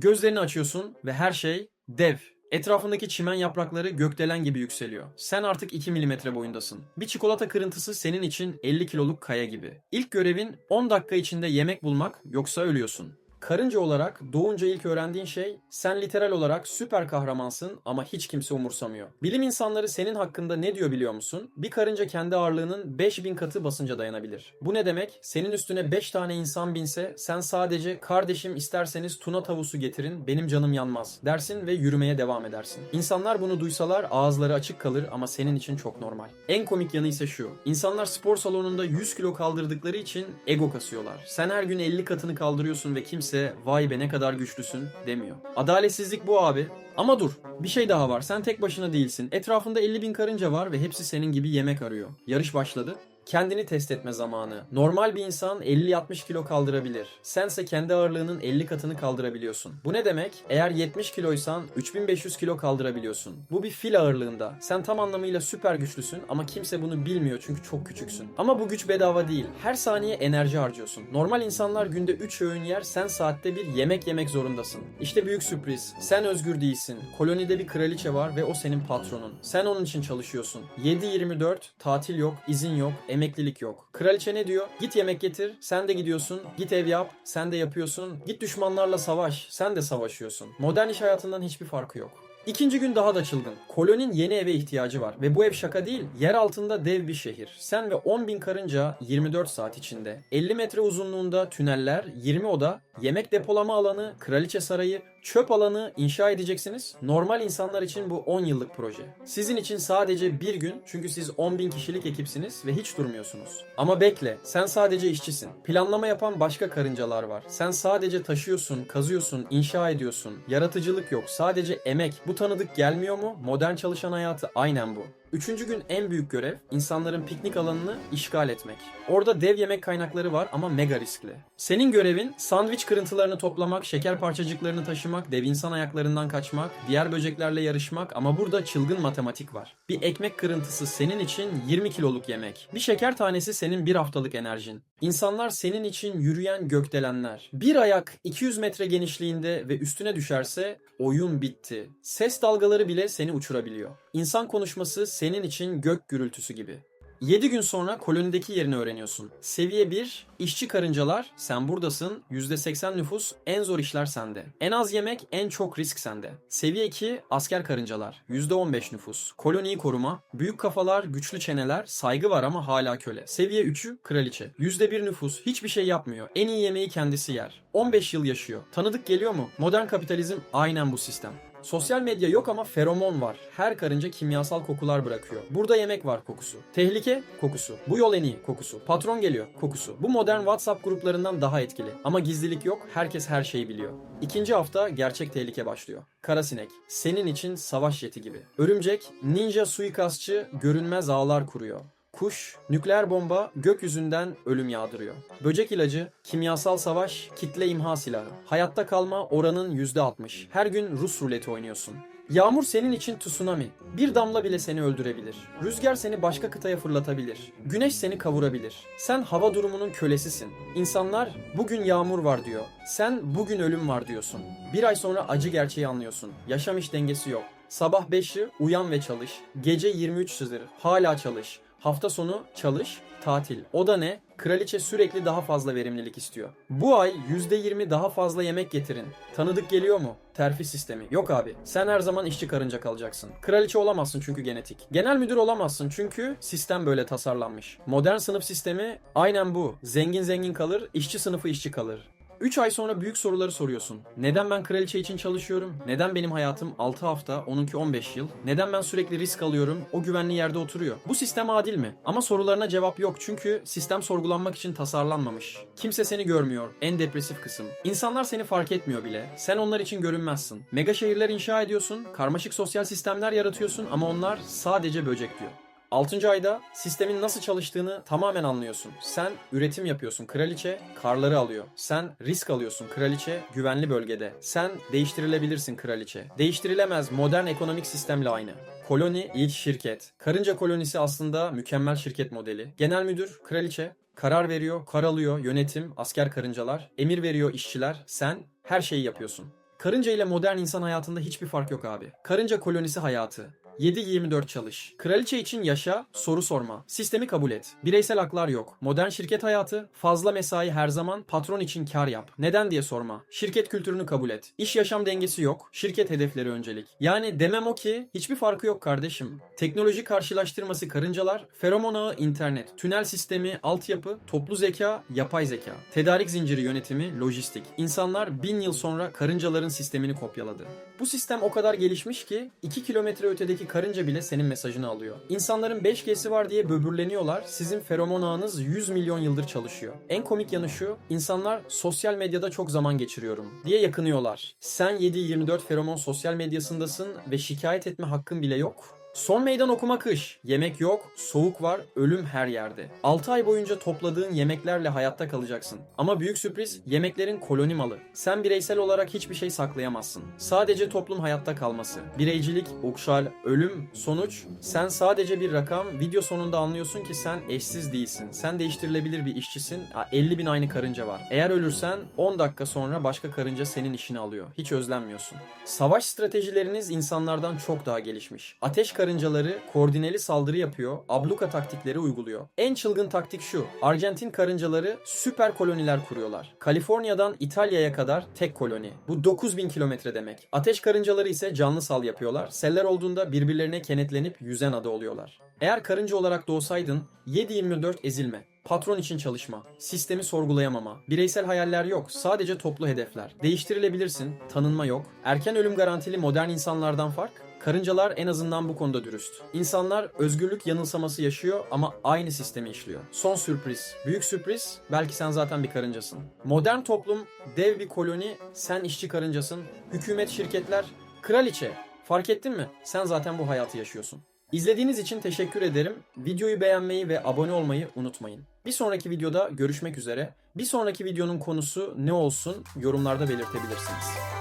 Gözlerini açıyorsun ve her şey dev. Etrafındaki çimen yaprakları gökdelen gibi yükseliyor. Sen artık 2 milimetre boyundasın. Bir çikolata kırıntısı senin için 50 kiloluk kaya gibi. İlk görevin 10 dakika içinde yemek bulmak yoksa ölüyorsun. Karınca olarak doğunca ilk öğrendiğin şey sen literal olarak süper kahramansın ama hiç kimse umursamıyor. Bilim insanları senin hakkında ne diyor biliyor musun? Bir karınca kendi ağırlığının 5000 katı basınca dayanabilir. Bu ne demek? Senin üstüne 5 tane insan binse sen sadece kardeşim isterseniz tuna tavusu getirin benim canım yanmaz dersin ve yürümeye devam edersin. İnsanlar bunu duysalar ağızları açık kalır ama senin için çok normal. En komik yanı ise şu. İnsanlar spor salonunda 100 kilo kaldırdıkları için ego kasıyorlar. Sen her gün 50 katını kaldırıyorsun ve kimse vay be ne kadar güçlüsün demiyor. Adaletsizlik bu abi. Ama dur bir şey daha var sen tek başına değilsin. Etrafında 50 bin karınca var ve hepsi senin gibi yemek arıyor. Yarış başladı. Kendini test etme zamanı. Normal bir insan 50-60 kilo kaldırabilir. Sense kendi ağırlığının 50 katını kaldırabiliyorsun. Bu ne demek? Eğer 70 kiloysan 3500 kilo kaldırabiliyorsun. Bu bir fil ağırlığında. Sen tam anlamıyla süper güçlüsün ama kimse bunu bilmiyor çünkü çok küçüksün. Ama bu güç bedava değil. Her saniye enerji harcıyorsun. Normal insanlar günde 3 öğün yer, sen saatte bir yemek yemek zorundasın. İşte büyük sürpriz. Sen özgür değilsin. Kolonide bir kraliçe var ve o senin patronun. Sen onun için çalışıyorsun. 7-24 tatil yok, izin yok, emeklilik yok. Kraliçe ne diyor? Git yemek getir, sen de gidiyorsun. Git ev yap, sen de yapıyorsun. Git düşmanlarla savaş, sen de savaşıyorsun. Modern iş hayatından hiçbir farkı yok. İkinci gün daha da çılgın. Kolon'in yeni eve ihtiyacı var ve bu ev şaka değil, yer altında dev bir şehir. Sen ve 10 bin karınca 24 saat içinde. 50 metre uzunluğunda tüneller, 20 oda, yemek depolama alanı, kraliçe sarayı, çöp alanı inşa edeceksiniz. Normal insanlar için bu 10 yıllık proje. Sizin için sadece bir gün çünkü siz 10 bin kişilik ekipsiniz ve hiç durmuyorsunuz. Ama bekle, sen sadece işçisin. Planlama yapan başka karıncalar var. Sen sadece taşıyorsun, kazıyorsun, inşa ediyorsun. Yaratıcılık yok, sadece emek. Bu tanıdık gelmiyor mu? Modern çalışan hayatı aynen bu. Üçüncü gün en büyük görev insanların piknik alanını işgal etmek. Orada dev yemek kaynakları var ama mega riskli. Senin görevin sandviç kırıntılarını toplamak, şeker parçacıklarını taşımak, dev insan ayaklarından kaçmak, diğer böceklerle yarışmak ama burada çılgın matematik var. Bir ekmek kırıntısı senin için 20 kiloluk yemek. Bir şeker tanesi senin bir haftalık enerjin. İnsanlar senin için yürüyen gökdelenler. Bir ayak 200 metre genişliğinde ve üstüne düşerse oyun bitti. Ses dalgaları bile seni uçurabiliyor. İnsan konuşması senin için gök gürültüsü gibi. 7 gün sonra kolonideki yerini öğreniyorsun. Seviye 1, işçi karıncalar, sen buradasın, %80 nüfus, en zor işler sende. En az yemek, en çok risk sende. Seviye 2, asker karıncalar, %15 nüfus. Koloniyi koruma, büyük kafalar, güçlü çeneler, saygı var ama hala köle. Seviye 3'ü, kraliçe. %1 nüfus, hiçbir şey yapmıyor. En iyi yemeği kendisi yer. 15 yıl yaşıyor. Tanıdık geliyor mu? Modern kapitalizm aynen bu sistem. Sosyal medya yok ama feromon var. Her karınca kimyasal kokular bırakıyor. Burada yemek var kokusu. Tehlike kokusu. Bu yol en iyi kokusu. Patron geliyor kokusu. Bu modern WhatsApp gruplarından daha etkili. Ama gizlilik yok. Herkes her şeyi biliyor. İkinci hafta gerçek tehlike başlıyor. Karasinek. Senin için savaş jeti gibi. Örümcek, ninja suikastçı görünmez ağlar kuruyor. Kuş, nükleer bomba gökyüzünden ölüm yağdırıyor. Böcek ilacı, kimyasal savaş, kitle imha silahı. Hayatta kalma oranın %60. Her gün Rus ruleti oynuyorsun. Yağmur senin için tsunami. Bir damla bile seni öldürebilir. Rüzgar seni başka kıtaya fırlatabilir. Güneş seni kavurabilir. Sen hava durumunun kölesisin. İnsanlar bugün yağmur var diyor. Sen bugün ölüm var diyorsun. Bir ay sonra acı gerçeği anlıyorsun. Yaşam iş dengesi yok. Sabah 5'i uyan ve çalış. Gece 23 sızır. Hala çalış. Hafta sonu çalış, tatil. O da ne? Kraliçe sürekli daha fazla verimlilik istiyor. Bu ay %20 daha fazla yemek getirin. Tanıdık geliyor mu? Terfi sistemi. Yok abi. Sen her zaman işçi karınca kalacaksın. Kraliçe olamazsın çünkü genetik. Genel müdür olamazsın çünkü sistem böyle tasarlanmış. Modern sınıf sistemi aynen bu. Zengin zengin kalır, işçi sınıfı işçi kalır. 3 ay sonra büyük soruları soruyorsun. Neden ben kraliçe için çalışıyorum? Neden benim hayatım 6 hafta, onunki 15 yıl? Neden ben sürekli risk alıyorum? O güvenli yerde oturuyor. Bu sistem adil mi? Ama sorularına cevap yok çünkü sistem sorgulanmak için tasarlanmamış. Kimse seni görmüyor. En depresif kısım. İnsanlar seni fark etmiyor bile. Sen onlar için görünmezsin. Mega şehirler inşa ediyorsun, karmaşık sosyal sistemler yaratıyorsun ama onlar sadece böcek diyor. 6. ayda sistemin nasıl çalıştığını tamamen anlıyorsun. Sen üretim yapıyorsun, kraliçe karları alıyor. Sen risk alıyorsun, kraliçe güvenli bölgede. Sen değiştirilebilirsin, kraliçe. Değiştirilemez modern ekonomik sistemle aynı. Koloni ilk şirket. Karınca kolonisi aslında mükemmel şirket modeli. Genel müdür kraliçe. Karar veriyor, kar alıyor, yönetim, asker karıncalar. Emir veriyor işçiler. Sen her şeyi yapıyorsun. Karınca ile modern insan hayatında hiçbir fark yok abi. Karınca kolonisi hayatı. 7-24 çalış. Kraliçe için yaşa, soru sorma. Sistemi kabul et. Bireysel haklar yok. Modern şirket hayatı, fazla mesai her zaman, patron için kar yap. Neden diye sorma. Şirket kültürünü kabul et. İş yaşam dengesi yok. Şirket hedefleri öncelik. Yani demem o ki hiçbir farkı yok kardeşim. Teknoloji karşılaştırması karıncalar, feromon ağı internet, tünel sistemi, altyapı, toplu zeka, yapay zeka, tedarik zinciri yönetimi, lojistik. İnsanlar bin yıl sonra karıncaların sistemini kopyaladı. Bu sistem o kadar gelişmiş ki 2 kilometre ötedeki karınca bile senin mesajını alıyor. İnsanların 5G'si var diye böbürleniyorlar. Sizin feromon ağınız 100 milyon yıldır çalışıyor. En komik yanı şu, insanlar sosyal medyada çok zaman geçiriyorum diye yakınıyorlar. Sen 7-24 feromon sosyal medyasındasın ve şikayet etme hakkın bile yok. Son meydan okuma kış. Yemek yok, soğuk var, ölüm her yerde. 6 ay boyunca topladığın yemeklerle hayatta kalacaksın. Ama büyük sürpriz yemeklerin koloni malı. Sen bireysel olarak hiçbir şey saklayamazsın. Sadece toplum hayatta kalması. Bireycilik, ukşal, ölüm, sonuç. Sen sadece bir rakam. Video sonunda anlıyorsun ki sen eşsiz değilsin. Sen değiştirilebilir bir işçisin. Ha, 50 bin aynı karınca var. Eğer ölürsen 10 dakika sonra başka karınca senin işini alıyor. Hiç özlenmiyorsun. Savaş stratejileriniz insanlardan çok daha gelişmiş. Ateş karıncaları koordineli saldırı yapıyor, abluka taktikleri uyguluyor. En çılgın taktik şu. Arjantin karıncaları süper koloniler kuruyorlar. Kaliforniya'dan İtalya'ya kadar tek koloni. Bu 9000 kilometre demek. Ateş karıncaları ise canlı sal yapıyorlar. Seller olduğunda birbirlerine kenetlenip yüzen adı oluyorlar. Eğer karınca olarak doğsaydın 7-24 ezilme. Patron için çalışma, sistemi sorgulayamama, bireysel hayaller yok, sadece toplu hedefler. Değiştirilebilirsin, tanınma yok. Erken ölüm garantili modern insanlardan fark, Karıncalar en azından bu konuda dürüst. İnsanlar özgürlük yanılsaması yaşıyor ama aynı sistemi işliyor. Son sürpriz, büyük sürpriz, belki sen zaten bir karıncasın. Modern toplum, dev bir koloni, sen işçi karıncasın, hükümet şirketler, kraliçe. Fark ettin mi? Sen zaten bu hayatı yaşıyorsun. İzlediğiniz için teşekkür ederim. Videoyu beğenmeyi ve abone olmayı unutmayın. Bir sonraki videoda görüşmek üzere. Bir sonraki videonun konusu ne olsun yorumlarda belirtebilirsiniz.